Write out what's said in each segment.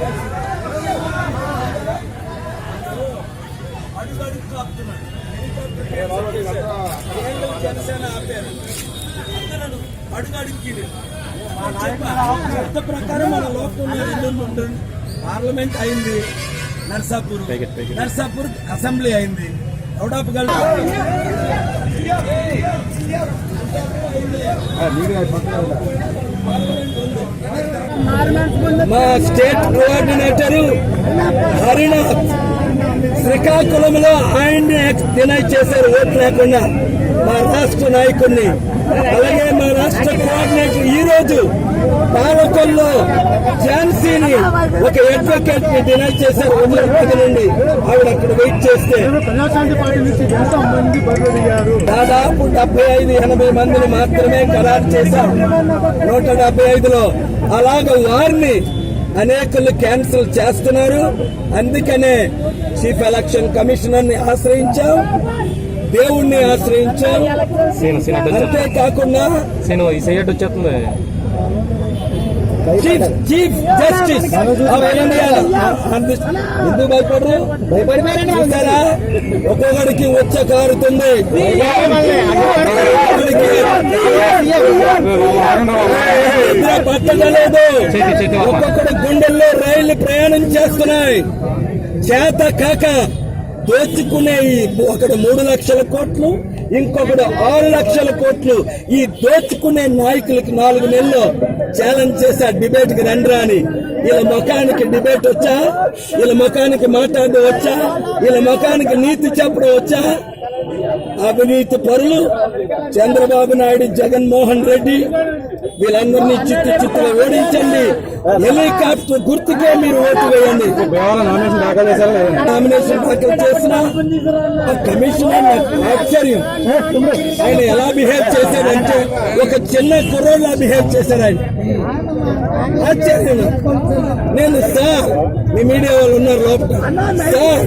అలా వస్తారు జనసేన ఆపారు అందరూ అడుగడుక్కి చట్ట ప్రకారం మన లోపల ఉంటుంది పార్లమెంట్ అయింది నర్సాపూర్ నర్సాపూర్ అసెంబ్లీ అయింది. అవుట్ ఆఫ్ గల్ మా స్టేట్ కోఆర్డినేటర్ హరినాథ్ శ్రీకాకుళంలో ఆయన్ని డినై చేశారు ఓటు లేకుండా. మా రాష్ట్ర నాయకుడిని. అలాగే మా రాష్ట్ర కోఆర్డినేటర్ రోజు పాలకొల్లో ఝాన్సీని ఒక అడ్వకేట్ని డినై చేశారు ఉమ్మడి నుండి ఆవిడ అక్కడ వెయిట్ చేస్తే దాదాపు డెబ్బై ఐదు ఎనభై మందిని మాత్రమే ఖరారు చేశాం. నూట డెబ్బై ఐదులో అలాగ వారిని అనేకులు క్యాన్సిల్ చేస్తున్నారు. అందుకనే చీఫ్ ఎలక్షన్ కమిషనర్ని ఆశ్రయించాం. దేవుణ్ణి ఆశ్రయించాం. అంతేకాకుండా చీఫ్ చీఫ్ జస్టిస్ ఎందుకు భయపడరు? చూసారా? ఒక్కొక్కడికి వచ్చ కారుతుంది. పట్టలేదు ఒక్కొక్కడి గుండెల్లో రైళ్ళు ప్రయాణం చేస్తున్నాయి. చేత కాక దోచుకునే ఈ ఒకడు మూడు లక్షల కోట్లు ఇంకొకడు ఆరు లక్షల కోట్లు ఈ దోచుకునే నాయకులకి నాలుగు నెలలు ఛాలెంజ్ చేశా డిబేట్కి రండ్రా అని వీళ్ళ ముఖానికి డిబేట్ వచ్చా? వీళ్ళ ముఖానికి మాట్లాడడం వచ్చా? వీళ్ళ ముఖానికి నీతి చెప్పడం వచ్చా? అవినీతి పరులు చంద్రబాబు నాయుడు జగన్మోహన్ రెడ్డి వీళ్ళందరినీ చిత్తు చిత్తులు ఓడించండి. హెలికాప్టర్ గుర్తుకే మీరు ఓటు వేయండి. నామినేషన్ దాఖలు చేసిన కమిషనర్ ఆశ్చర్యం. ఆయన ఎలా బిహేవ్ చేశాడంటే ఒక చిన్న కుర్రోలా బిహేవ్ చేశాడు ఆయన. ఆశ్చర్యం. నేను మీ మీడియా వాళ్ళు ఉన్నారు లోపల. సార్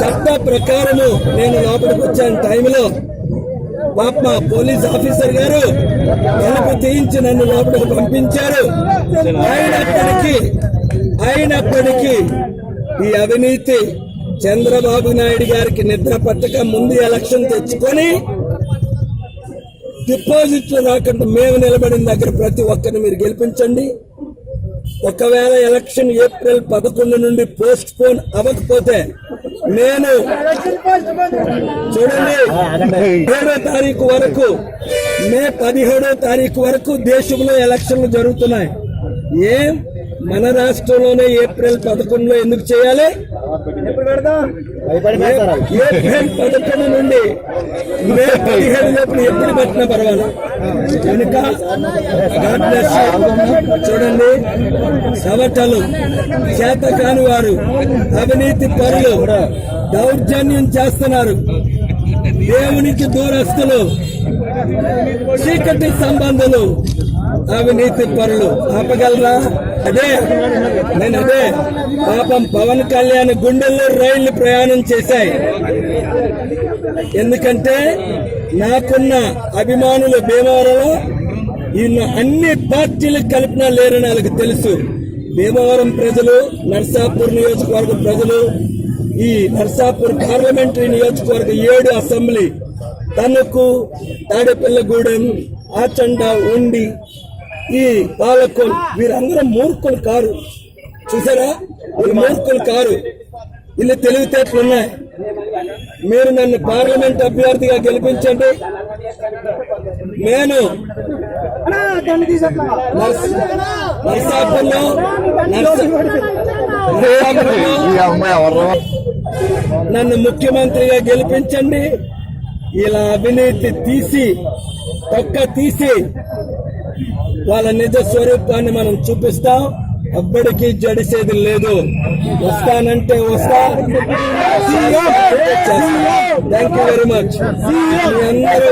చట్ట ప్రకారము నేను లోపలికి వచ్చాను టైంలో. పాప పోలీస్ ఆఫీసర్ గారు తలుపు తీయించి నన్ను లోపలికి పంపించారు. అయినప్పటికీ అయినప్పటికీ ఈ అవినీతి చంద్రబాబు నాయుడు గారికి నిద్ర పట్టక ముందు ఎలక్షన్ తెచ్చుకొని డిపాజిట్లు రాకుండా మేము నిలబడిన దగ్గర ప్రతి ఒక్కరిని మీరు గెలిపించండి. ఒకవేళ ఎలక్షన్ ఏప్రిల్ పదకొండు నుండి పోస్ట్ పోన్ అవ్వకపోతే నేను చూడండి ఏడో తారీఖు వరకు మే పదిహేడో తారీఖు వరకు దేశంలో ఎలక్షన్లు జరుగుతున్నాయి. ఏం? మన రాష్ట్రంలోనే ఏప్రిల్ పదకొండులో ఎందుకు చేయాలి? ఏప్రిల్ పదకొండు నుండి మే పదిహేడు లోపల ఎప్పుడు పెట్టినా పర్వాలేదు. కనుక. చూడండి సవటలు చేత కాని వారు అవినీతి పరులు దౌర్జన్యం చేస్తున్నారు. దేవునికి దూరస్తులు చీకటి సంబంధులు అవినీతి పరులు ఆపగలరా? అదే నేను అదే. పాపం పవన్ కళ్యాణ్ గుండెల్లో రైళ్ళు ప్రయాణం చేశాయి. ఎందుకంటే నాకున్న అభిమానులు భీమవరంలో ఈ అన్ని పార్టీలకు కలిపినా లేరని వాళ్ళకి తెలుసు. భీమవరం ప్రజలు నర్సాపూర్ నియోజకవర్గ ప్రజలు ఈ నర్సాపూర్ పార్లమెంటరీ నియోజకవర్గ ఏడు అసెంబ్లీ. తణుకు తాడేపల్లగూడెం ఆచండ ఉండి ఈ పాలకొల్ వీరందరూ మూర్ఖులు కారు. చూసారా? వీళ్ళు మూర్ఖులు కారు. వీళ్ళు తెలివితేటలు ఉన్నాయి. మీరు నన్ను పార్లమెంట్ అభ్యర్థిగా గెలిపించండి. నేను నర్సాపురంలో నన్ను ముఖ్యమంత్రిగా గెలిపించండి. ఇలా అవినీతి తీసి తొక్క తీసి వాళ్ళ నిజ స్వరూపాన్ని మనం చూపిస్తాం. ఎవ్వడికి జడిసేది లేదు. వస్తానంటే వస్తా. థ్యాంక్ యూ వెరీ మచ్ అందరూ